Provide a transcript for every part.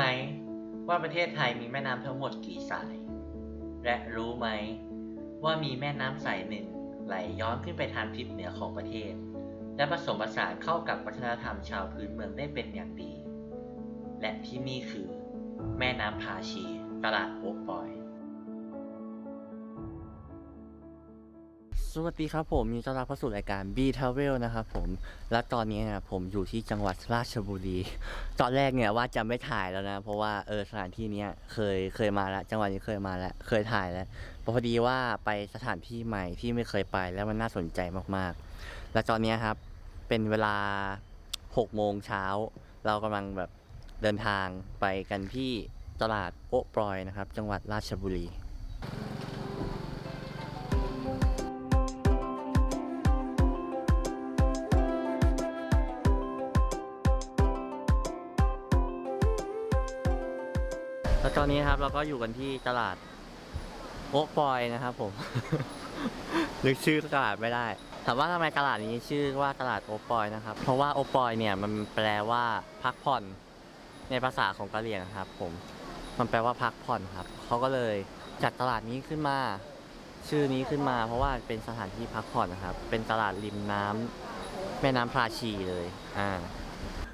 ไหมว่าประเทศไทยมีแม่น้ำทั้งหมดกี่สาย และรู้ไหมว่ามีแม่น้ำสายหนึ่งไหลย้อนขึ้นไปทางทิศเหนือของประเทศ และผสมผสานเข้ากับวัฒนธรรมชาวพื้นเมืองได้เป็นอย่างดี และที่นี่คือ แม่น้ำพาชีตลาดโอ๊กบอย สวัสดีครับผมมีต้อนรับเข้าสู่รายการ B Travel นะครับผมและตอนนี้นะผมอยู่ที่จังหวัดราชบุรี ตอนแรกเนี่ยว่าจะไม่ถ่ายแล้วนะ เพราะว่าเออสถานที่เนี้ยเคยเคยมาแล้ว จังหวัดนี้เคยมาแล้ว เคยถ่ายแล้วพอดีว่าไปสถานที่ใหม่ที่ไม่เคยไปแล้วมันน่าสนใจมากๆ และตอนนี้ครับเป็นเวลา6โมงเช้า เรากำลังแบบเดินทางไปกันที่ตลาดโอ๊ะปลอยนะครับ จังหวัดราชบุรี แล้วตอนนี้นะครับเราก็อยู่กันที่ตลาดโอ๊ะปอยนะครับผม นึกชื่อตลาดไม่ได้ ถามว่าทำไมตลาดนี้ชื่อว่าตลาดโอปอยนะครับ เพราะว่าโอปอยเนี่ยมันแปลว่าพักผ่อนในภาษาของกะเหรี่ยงครับ ผม มันแปลว่าพักผ่อนครับ เขาก็เลยจัดตลาดนี้ขึ้นมา ชื่อนี้ขึ้นมา เพราะว่าเป็นสถานที่พักผ่อนนะครับ เป็นตลาดริมน้ำแม่น้ำพราชีเลย อ่า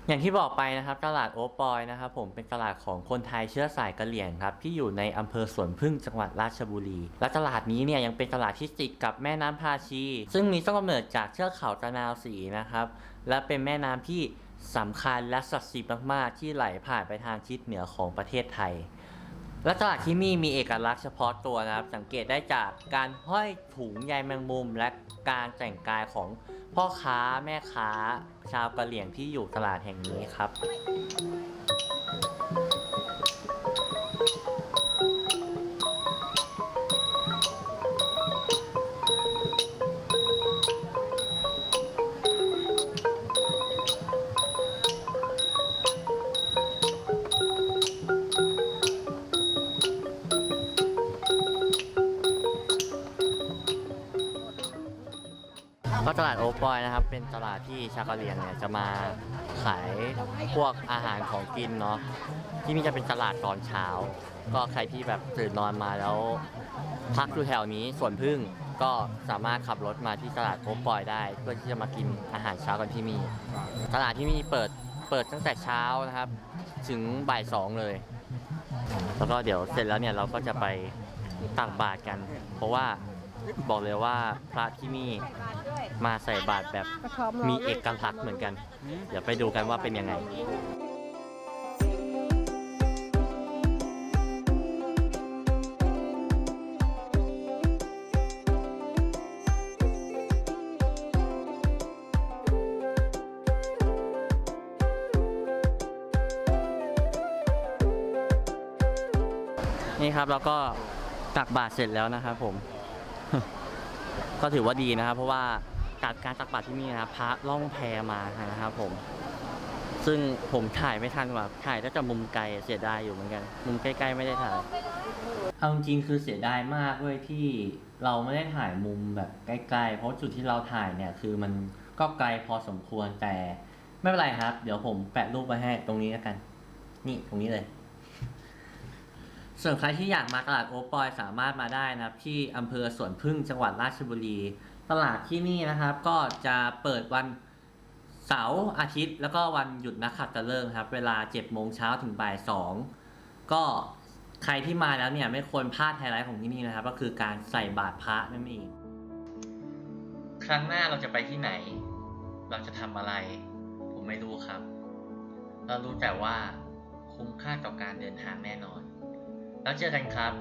อย่างที่บอกไปนะครับตลาดโอปอยนะครับผมเป็นตลาดของคนไทยเชื้อสายกะเหรี่ยงครับที่อยู่ในอำเภอสวนพึ่งจังหวัดราชบุรี และตลาดนี้เนี่ยยังเป็นตลาดที่ติดกับแม่น้ำพาชี ซึ่งมีต้นกำเนิดจากเทือกเขาตะนาวสีนะครับและเป็นแม่น้ำที่สำคัญและศักดิ์สิทธิ์มากๆ ที่ไหลผ่านไปทางทิศเหนือของประเทศไทย และตลาดที่นี่มีเอกลักษณ์เฉพาะตัวนะครับ สังเกตได้จากการห้อยถุงใยแมงมุม และการแต่งกายของพ่อค้าแม่ค้า ชาวกะเหรี่ยงที่อยู่ตลาดแห่งนี้ครับ ก็ตลาดโอปอยนะครับ เป็นตลาดที่ชาวกะเหรี่ยงเนี่ยจะมาขายพวกอาหารของกินเนาะที่นี่จะเป็นตลาดตอนเช้า ก็ใครที่แบบตื่นนอนมาแล้วพักอยู่แถวนี้สวนพึ่งก็สามารถขับรถมาที่ตลาดโอปอยได้ เพื่อที่จะมากินอาหารเช้ากันที่นี่ตลาดที่นี่เปิดเปิดตั้งแต่เช้านะครับ ถึงบ่ายสองเลย แล้วก็เดี๋ยวเสร็จแล้วเนี่ยเราก็จะไปตักบาตรกัน เพราะว่า บอกเลยว่าพระที่นี่มาใส่บาตรแบบมีเอกลักษณ์เหมือนกัน เดี๋ยวไปดูกันว่าเป็นยังไงนี่ครับแล้วก็ตักบาตรเสร็จแล้วนะครับผม ก็ถือว่าดีนะครับ เพราะว่าการการตักบาตรที่นี่นะครับพระล่องแพมานะครับผม ซึ่งผมถ่ายไม่ทันว่ะถ่ายได้แต่มุมไกลเสียดายอยู่เหมือนกัน มุมใกล้ๆไม่ได้ถ่ายเอาจริงคือเสียดายมากเลยที่เราไม่ได้ถ่ายมุมแบบใกล้ๆ เพราะจุดที่เราถ่ายเนี่ยคือมันก็ไกลพอสมควรแต่ไม่เป็นไรครับ เดี๋ยวผมแปะรูปไว้ให้ตรงนี้แล้วกัน นี่ตรงนี้เลย ส่วนใครที่อยากมาตลาดโอปอยสามารถมาได้นะครับที่อำเภอสวนพึ่งจังหวัดราชบุรี ตลาดที่นี่นะครับ ก็จะเปิดวันเสาร์อาทิตย์ แล้วก็วันหยุดนักขัตฤกษ์ครับ เวลา7โมงเช้าถึงบ่าย2ก็ใครที่มาแล้วเนี่ยไม่ควรพลาดไฮไลท์ของที่นี่นะครับ ก็คือการใส่บาตรพระนั่นเองครั้งหน้าเราจะไปที่ไหน เราจะทำอะไร ผมไม่รู้ครับ เรารู้แต่ว่าคุ้มค่าต่อการเดินทางแน่นอน แล้วเจอกันครับ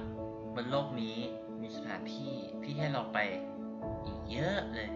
บนโลกนี้มีสถานที่ที่ให้เราไปอีกเยอะเลย